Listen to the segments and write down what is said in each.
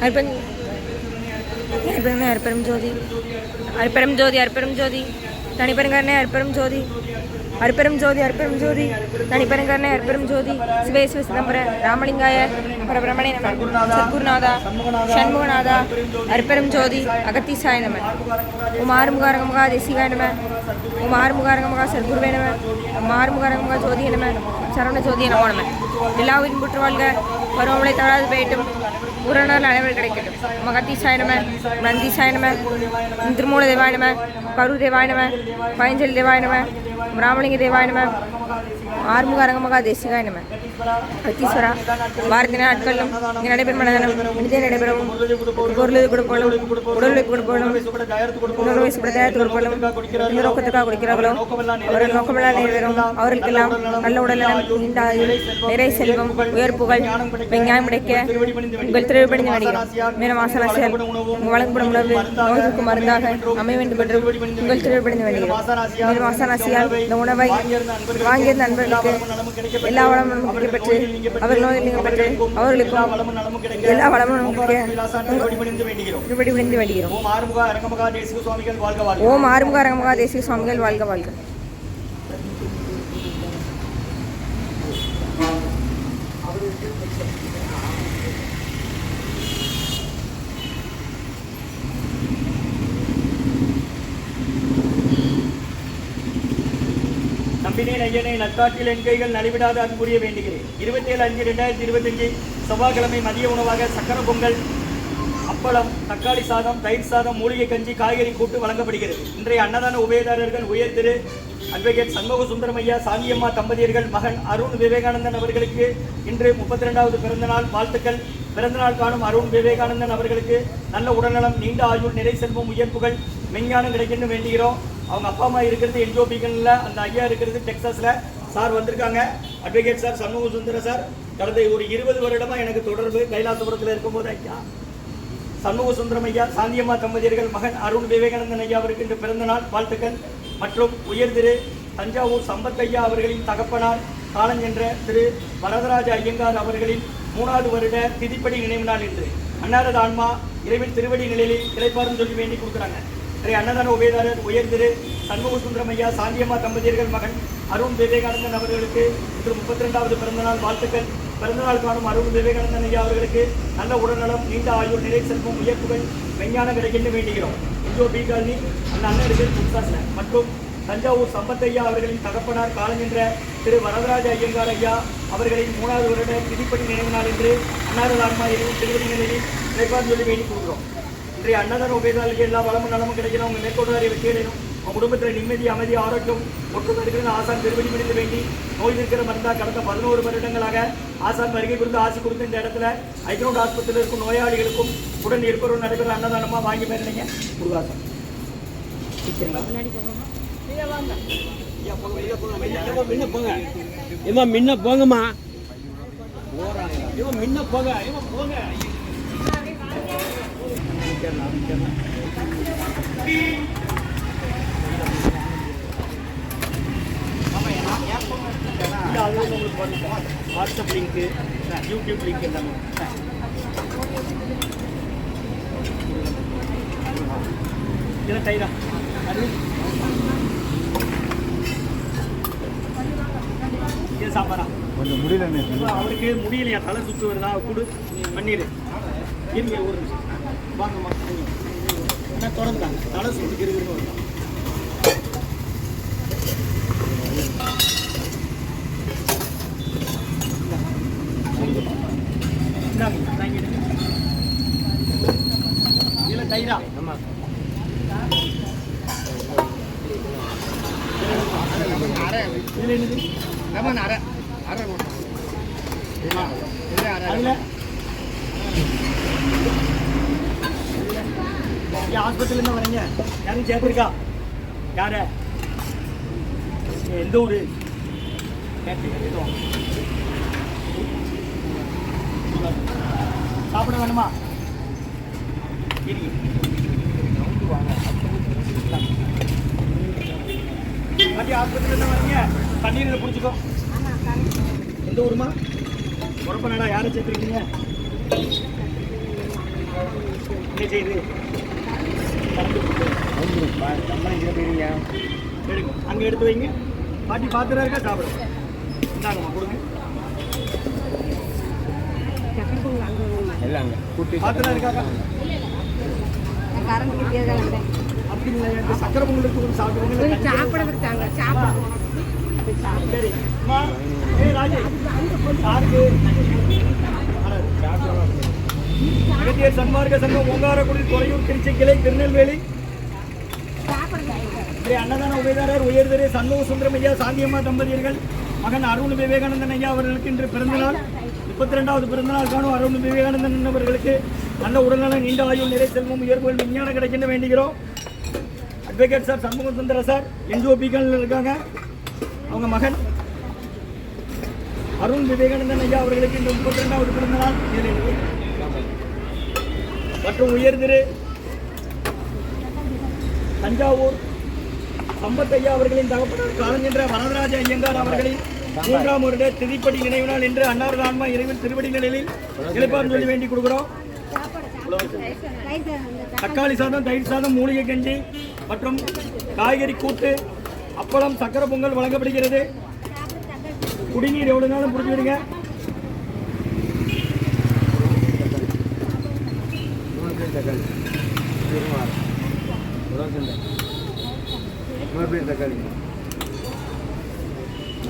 Urban. அர்ப்பணமே அர்ப்பணம் ஜோதி. அர்ப்பணம் ஜோதி அர்ப்பணம் ஜோதி. தனிப்பெருங்கருணை அர்ப்பணம் ஜோதி. அர்ப்பணம் ஜோதி அர்ப்பணம் ஜோதி. தனிப்பெருங்கருணை அர்ப்பணம் ஜோதி. சிவே சிவ சிதம்பர ராமலிங்காய பரபிரமணே நம. சத்குருநாதா சண்முகநாதா அர்ப்பணம் ஜோதி அகத்தீசாய நம. உம் ஆறுமுகாரகமுகா தேசிகாய நம. உம் ஆறுமுகாரகமுகா சத்குருவே நம. உம் ஆறுமுகாரகமுகா ஜோதிய நம. சரவண ஜோதிய நமோ நம. எல்லா உயிரும் புற்று வாழ்க. பருவமழை தவறாது போயிட்டும் உரணர் அனைவரும் கிடைக்கட்டும். மகத்தீசாய நம நந்தீசாய நம திருமூல தேவாய நம கரு தேவாய நம பயஞ்சலி தேவாய நம ராமலிங்க தேவாய நம ஆறுமுக அரங்கமகா தேசிகா நம அத்தீஸ்வரா பாரதி நாட்களும் இங்கே நடைபெறும் மனதனம் இனிதே நடைபெறவும் பொருளுக்கு கொடுப்போலும் உடலுக்கு கொடுப்போலும் உணர்வு வயசுப்பட தயாரித்து கொடுப்போலும் இந்த நோக்கத்துக்காக கொடுக்கிறார்களோ அவர்கள் நோக்கமெல்லாம் நிறைவேறும் அவர்களுக்கெல்லாம் நல்ல உடல்நலம் நீண்ட நிறை செல்வம் உயர் புகழ் விஞ்ஞானம் கிடைக்க உங்கள் திருவிபடிந்து வருகிறோம் மேலும் ஆசனாசியால் வழங்கப்படும் உணவு நோய்களுக்கு மருந்தாக அமைய வேண்டும் என்று உங்கள் திருவிபடிந்து வருகிறோம் மேலும் ஆசனாசியால் இந்த உணவை வாங்கியிருந்த நண்பர்களுக்கு எல்லா வளமும் கிடைக்கப்பெற்று அவர் நோயில் நீங்க பெற்று அவர்களுக்கும் எல்லா வளமும் திருப்படி விழுந்து வேண்டுகிறோம். ஓம் ஆறுமுக அரங்கமகா தேசிக சுவாமிகள் வாழ்க வாழ்க. ஓம் ஆறுமுக அரங்கமகா தேசிக சுவாமிகள் வாழ்க வாழ்க. நம்பினேன் ஐயனை நத்தாற்றில் என் கைகள் நலிவிடாத புரிய வேண்டுகிறேன். இருபத்தி ஏழு அஞ்சு ரெண்டாயிரத்தி இருபத்தஞ்சு செவ்வாய்க்கிழமை மதிய உணவாக சக்கர பொங்கல் அப்பளம் தக்காளி சாதம் தயிர் சாதம் மூலிகை கஞ்சி காய்கறி கூட்டு வழங்கப்படுகிறது. இன்றைய அன்னதான உபயதாரர்கள் உயர் திரு அட்வொகேட் சண்முக சுந்தரமையா சாமியம்மா தம்பதியர்கள் மகன் அருண் விவேகானந்தன் அவர்களுக்கு இன்று முப்பத்தி ரெண்டாவது பிறந்தநாள் வாழ்த்துக்கள். பிறந்தநாள் காணும் அருண் விவேகானந்தன் அவர்களுக்கு நல்ல உடல்நலம் நீண்ட ஆயுள் நிறை செல்வம் உயர்ப்புகள் மெஞ்ஞானம் கிடைக்கணும் வேண்டுகிறோம். அவங்க அப்பா அம்மா இருக்கிறது என்ஜோபிகளில் அந்த ஐயா இருக்கிறது டெக்சாஸில் சார் வந்திருக்காங்க. Advocate sir Shanmuga Sundara sir. கடந்த ஒரு இருபது வருடமாக எனக்கு தொடர்பு கைலாசபுரத்தில் இருக்கும்போது ஐயா. சண்முக சுந்தரம் ஐயா சாந்தியம்மா தம்பதியர்கள் மகன் அருண் விவேகானந்தன் ஐயா அவருக்கு இன்று பிறந்த நாள் வாழ்த்துக்கள். மற்றும் உயர்திரு தஞ்சாவூர் சம்பத் ஐயா அவர்களின் தகப்பனார் காலஞ்சென்ற திரு வரதராஜ ஐயங்கார் அவர்களின் மூணாவது வருட திதிப்படி நினைவு நாள் இன்று. அன்னாரது ஆன்மா இறைவன் திருவடி நிலையில் இளைப்பாறும் சொல்லி வேண்டி கொடுக்குறாங்க. இன்றைய அன்னதான உபயதாரர் உயர் திரு சண்முக சுந்தரமையா சாந்தியம்மா தம்பதியர்கள் மகன் அருண் விவேகானந்தன் அவர்களுக்கு இன்று முப்பத்தி ரெண்டாவது பிறந்தநாள் வாழ்த்துக்கள். பிறந்தநாள் காணும் அருண் விவேகானந்தன் ஐயா அவர்களுக்கு நல்ல உடல்நலம் நீண்ட ஆயுள் நிலை செல்வம் உயர்ப்புகள் விஞ்ஞானம் என்று வேண்டுகிறோம். இந்தோ பி காலனி அந்த அண்ணன் இருக்கிற மற்றும் தஞ்சாவூர் சம்பத் ஐயா அவர்களின் தகப்பனார் காலஞ்சென்ற திரு வரதராஜ ஐயங்கார் ஐயா அவர்களின் மூணாவது வருட திதிப்படி நினைவு நாள் என்று அன்னாரது ஆன்மா எதுவும் திருவடி நிலையில் இறைப்பான் சொல்லி வேண்டிக் கொள்கிறோம். இன்றைய அன்னதான உபயோகாளுக்கு எல்லா வளமும் நலமும் கிடைக்கணும். உங்க மேற்கொண்டு வெற்றியடையணும். உங்க குடும்பத்தில் நிம்மதி அமைதி ஆரோக்கியம் ஒற்றுமை இருக்கிற ஆசான் திருவடி மனித வேண்டி நோய் இருக்கிற மருந்தா கடந்த பதினோரு வருடங்களாக ஆசான் வருகை கொடுத்து ஆசி கொடுத்த இந்த இடத்துல ஐக்ரௌண்ட் ஆஸ்பத்திரியில் இருக்கும் நோயாளிகளுக்கும் உடன் இருப்பவரும் நடைபெற அன்னதானமா வாங்கி பேருங்க முருகாசன் போங்கம்மா. போங்க. ஏமா போங்க. வாட்ஸ்அப் லிங்க்கு யூடியூப் லிங்க் எல்லாமே இதெல்லாம் டைரா அது இது சாப்பாடா கொஞ்சம் முடியல அவருக்கு முடியலையா? தலை சுற்று வருதா கொடு பண்ணிடு. இருங்க ஒரு நிமிஷம். வாங்கம்மா என்ன தொடர்ந்தாங்க தலை சுற்றுக்கு இருக்குன்னு வருதா இந்தாங்க தயிரா ஆமாம் இதில் என்னது அதில் இங்கே ஹாஸ்பிட்டல்லேருந்து வரீங்க யாரும் சேர்த்துருக்கா? யார? எந்த ஊர்? சாப்பிட வேணுமா? இருங்க பாட்டி வரீங்க தண்ணீரில் பிடிச்சிக்கோ எந்த ஊருமா? உரப்ப நடா யாரை சேர்த்துருக்கீங்க? என்ன செய்யுது எடுங்க அங்க எடுத்து வைங்க. பாட்டி பாத்திரம் இருக்கா? சாப்பிடுங்க இந்தாங்கம்மா கொடுங்க. பாத்திரம் இருக்காக்கா அப்படிங்களா? சக்கரை பொங்கல் எடுத்து கொடுத்து சாப்பிடுவாங்க சாப்பிட சாப்பிட சரி அம்மா. ஏய் ராஜு. யாருக்கு அகத்தியர் சன்மார்க்க சங்கம் ஓங்காரக்குடி துறையூர் திருச்சி கிளை திருநெல்வேலி. ஸ்ரீ அன்னதான உபயதாரர் உயர்திரு சண்முக சுந்தரம் ஐயா சாந்தியம்மா தம்பதியர்கள் மகன் அருண் விவேகானந்தன் ஐயா அவர்களுக்கு இன்று பிறந்தநாள். முப்பத்தி ரெண்டாவது பிறந்தநாள் காணும் அருண் விவேகானந்தன் அவர்களுக்கு நல்ல உடல்நலம் நீண்ட ஆயுள் நிறை செல்வம் உயர்வுகள் விஞ்ஞானம் கிடைக்கின்ற வேண்டுகிறோம். Advocate sir Shanmuga Sundara sir என்ஜிஓபிகள் இருக்காங்க. அவங்க மகன் அருண் விவேகானந்தன் ஐயா அவர்களுக்கு இந்த முப்பத்தி ரெண்டாவது பிறந்தநாள். மற்றும் உயர்திரு தஞ்சாவூர் சம்பத்தையா அவர்களின் தகப்பனார் காலஞ்சென்ற வரதராஜ ஐயங்கார் அவர்களின் மூன்றாம் வருட திருப்படி நினைவு நாள் என்று அன்னாரது ஆன்மா இறைவில் திருவடி நிலையில் இழைப்பார் சொல்லி வேண்டி கொடுக்குறோம். தக்காளி சாதம் தயிர் சாதம் மூலிகை கஞ்சி மற்றும் காய்கறி கூட்டு அப்பளம் சக்கரை பொங்கல் வழங்கப்படுகிறது. குடிநீர் எவ்வளோ நாளும் புரிஞ்சுடுங்க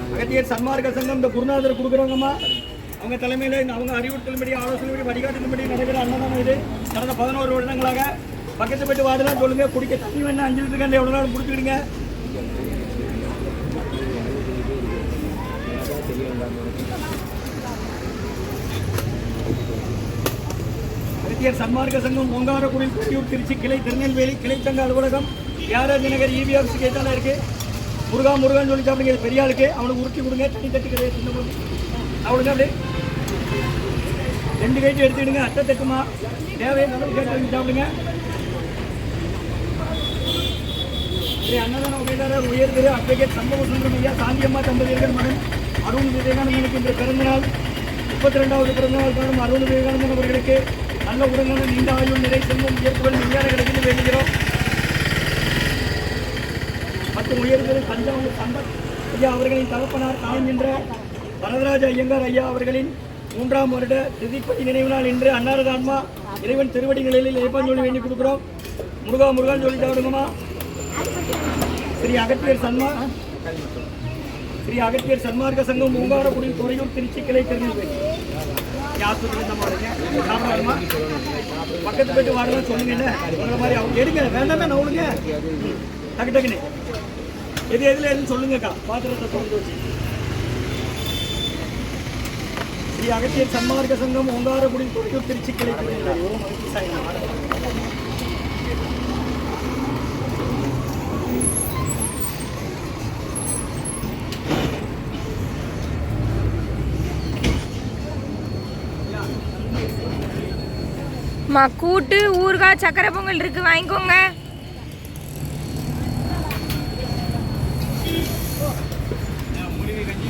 அகத்தியர் சன்மார்க்க சங்கம் இந்த குருநாதர் கொடுக்குறவங்கம்மா அவங்க தலைமையில் அவங்க அறிவுறுத்தல்படி ஆலோசனைப்படி வழிகாட்டின்படி நடைபெற அன்னதானம் இது. கடந்த பதினோரு வருடங்களாக பக்கத்து போயிட்டு வாடலாம் சொல்லுங்க குடிக்க தண்ணி வேணா அஞ்சு லிட்டர் கண்டு எவ்வளோ நாள் குடிச்சுக்கிடுங்க. அகத்தியர் சன்மார்க்க சங்கம் ஓங்காரக்குடி குட்டியூர் திருச்சி கிளை திருநெல்வேலி கிளைச்சங்க அலுவலகம் யாராஜ் நகர் இபி ஆஃபீஸ் கேட்டால இருக்கு. முருகா முருகன் சொல்லி சாப்பிடுங்க பெரிய ஆளுக்கு. அவனுக்கு உருட்டி கொடுங்க தண்ணி தட்டு கிடையாது சின்ன பொண்ணு. அவனுக்கு அப்படியே. ரெண்டு கைட்டு எடுத்துக்கிடுங்க அட்டை தட்டுமா தேவையை நல்ல கேட்டு சாப்பிடுங்க. ஸ்ரீ அன்னதான உபயதாரர் உயர்ந்தது அட்வொகேட் சம்பவ சுந்தரம் ஐயா சாந்தியம்மா தம்பதியர்கள் மகன் அருண் விவேகானந்தனுக்கு இன்று பிறந்தநாள். முப்பத்தி ரெண்டாவது பிறந்தநாள் காணும் அருண் விவேகானந்தன் அவர்களுக்கு. நல்ல உடல்நலம் நீண்ட ஆயுள் நிறை செல்வம் உயர்வுகள் விஞ்ஞான கிடைக்கிறது வேண்டுகிறோம். மற்றும் உயர்ந்தது தஞ்சாவூர் சம்பத் ஐயா அவர்களின் தகப்பனார் காண்கின்ற வரதராஜ ஐயங்கார் ஐயா அவர்களின் மூன்றாம் வருட திதிப்பதி நினைவு நாள் இன்று அன்னாரது ஆன்மா இறைவன் திருவடி நிலையில் இறைப்பான் சொல்லி வேண்டி கொடுக்குறோம். முருகா முருகான்னு சொல்லி தவறுங்கம்மா ஸ்ரீ அகத்தியர் சன்மா ஸ்ரீ அகத்தியர் சன்மார்க்க சங்கம் மூங்காரக்குடி துறையூர் திருச்சி கிளை திருநெல்வேலி ஆஸ்பத்திரி நம்ம வரீங்க சாப்பிடலாமா பக்கத்து போயிட்டு வாடலாம் சொன்னீங்கல்ல உங்களை மாதிரி அவங்க எடுங்க வேண்டாமே நவுளுங்க டக்கு டக்குன்னு எது எதுல எதுன்னு சொல்லுங்கக்கா பாத்திரத்தை திறந்து வச்சு ஸ்ரீ அகத்தியர் சன்மார்க்க சங்கம் ஓங்காரக்குடி துறையூர் திருச்சி கிடைக்கிறது திருநெல்வேலி ஓம் அகத்தி சாய் நமः. மா கூட்டு ஊறுகாய் சக்கரை பொங்கல் இருக்கு வாங்கிக்கோங்க. மூலிகை கஞ்சி